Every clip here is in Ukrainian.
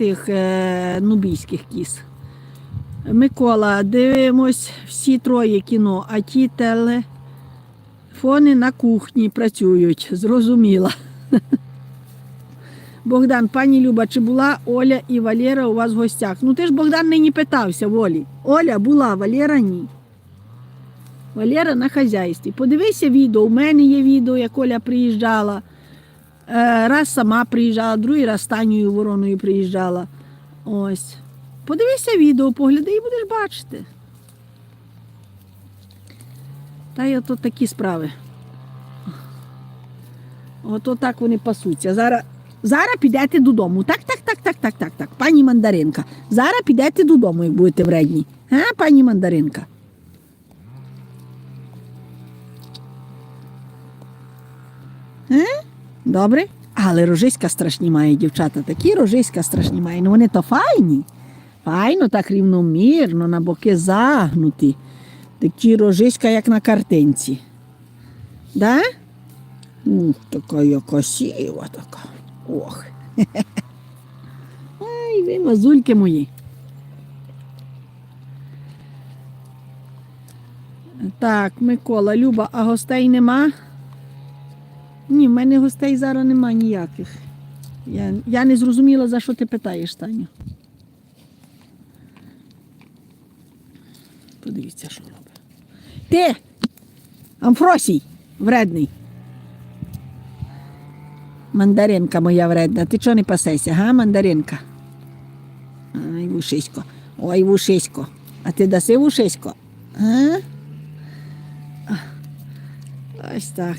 тих е, нубійських кіз. Микола, дивимось всі троє кіно, а ті телефони на кухні працюють. Зрозуміла. Богдан, пані Люба, чи була Оля і Валера у вас в гостях? Ну ти ж Богдан нині питався Волі. Оля була, Валера ні. Валера на хазяйстві. Подивися відео. У мене є відео, як Оля приїжджала. Е, Раз сама приїжджала, другий раз Танею Вороною приїжджала. Ось. Подивися відео, погляди і будеш бачити. Та й ото такі справи. Ото так вони пасуться. Зараз, зараз підете додому. Так, так, так, так, так, так, так. Пані мандаринка. Зараз підете додому, як будете вредні. Га, пані мандаринка? Е? Добре? Але рожиська страшні має, дівчата. Такі рожиська страшні має. Ну вони то файні. Файно, так рівномірно, на боки загнуті. Такі рожиська, як на картинці. Да? Ух, така я красива така. Ох. Ай, ви мазульки мої. Так, Микола, Люба, а гостей нема? Ні, в мене гостей зараз нема ніяких. Я, я не зрозуміла, за що ти питаєш, Таню. Подивіться, що робить. Ти! Амфросій, вредний. Мандаринка моя вредна. Ти чого не пасешся, га, мандаринка? Ай, вушисько. Ой, вушисько. А ти даси вушисько? А, Ось так.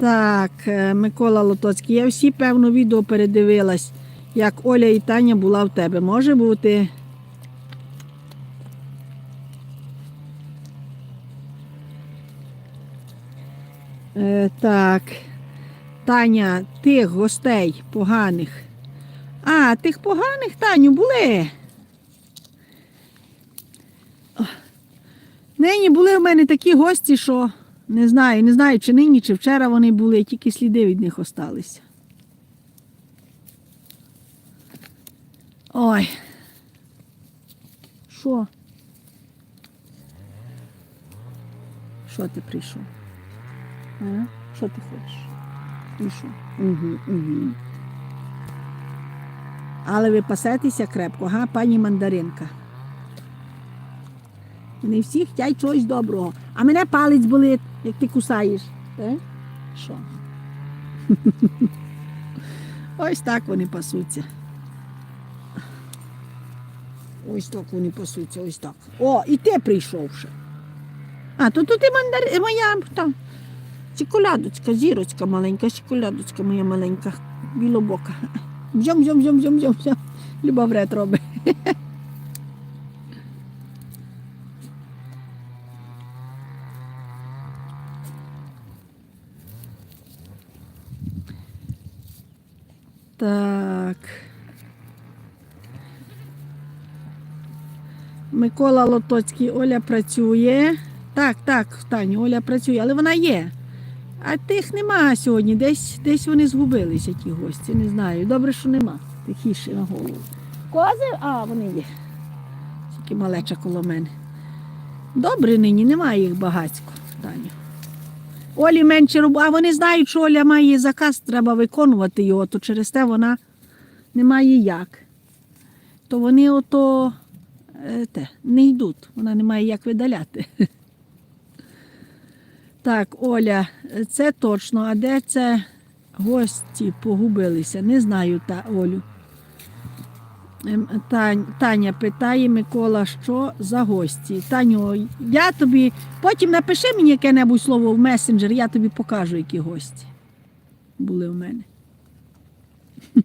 Так, е, Микола Лотоцький, я всі, певно, відео передивилась, як Оля і Таня була в тебе. Може бути. Е, так. Таня, тих гостей поганих. А, тих поганих, Таню, були. Нині були в мене такі гості, що не знаю, не знаю, чи нині, чи вчора вони були, тільки сліди від них осталися. Ой. Що? Що ти прийшов? Що ти хочеш? І що? Угу, угу. Але ви пасетеся крепко, га, пані мандаринка. Вони всі хочуть чогось доброго. А мене палець болить, як ти кусаєш. Е? Що? Ось так вони пасуться. Ось так вони пасуться, ось так. О, і ти прийшов ще. А, то тут і мандар... моя там. Чоколядочка, зірочка маленька, чоколядочка моя маленька, білобока. Бжом, бжом, бжом, бжом, бжом, бжом. Люба вред робить. Так. Микола Лотоцький, Оля працює. Так, так, Таню, Оля працює, але вона є. А тих нема сьогодні. Десь десь вони згубилися, ті гості. Не знаю. Добре, що нема. Тихіше на голову. Кози? А, вони є. Тільки малеча коло мене. Добре нині, немає їх багацько, Таню. Олі менше роб... А вони знають, що Оля має заказ, треба виконувати його, то через те вона не має як. То вони ото е, те, не йдуть, вона не має як видаляти. Так, Оля, це точно. А де це гості погубилися? Не знаю, та Олю. Ем, Таня питає Микола, що за гості. Таню, я тобі потім напиши мені яке-небудь слово в месенджер, я тобі покажу, які гості були в мене.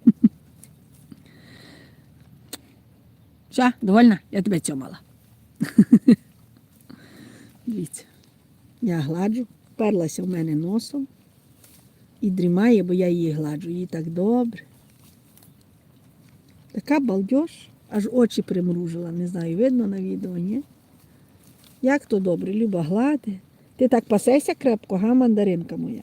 Все, довольна? Я тебе цьомала. Дивіться. Я гладжу, вперлася в мене носом і дрімає, бо я її гладжу. Їй так добре. Така балдеж, аж очі примружила, не знаю, видно на відео, ні? Як то добре, Люба глади. Ти так пасешся крепко, га, мандаринка моя?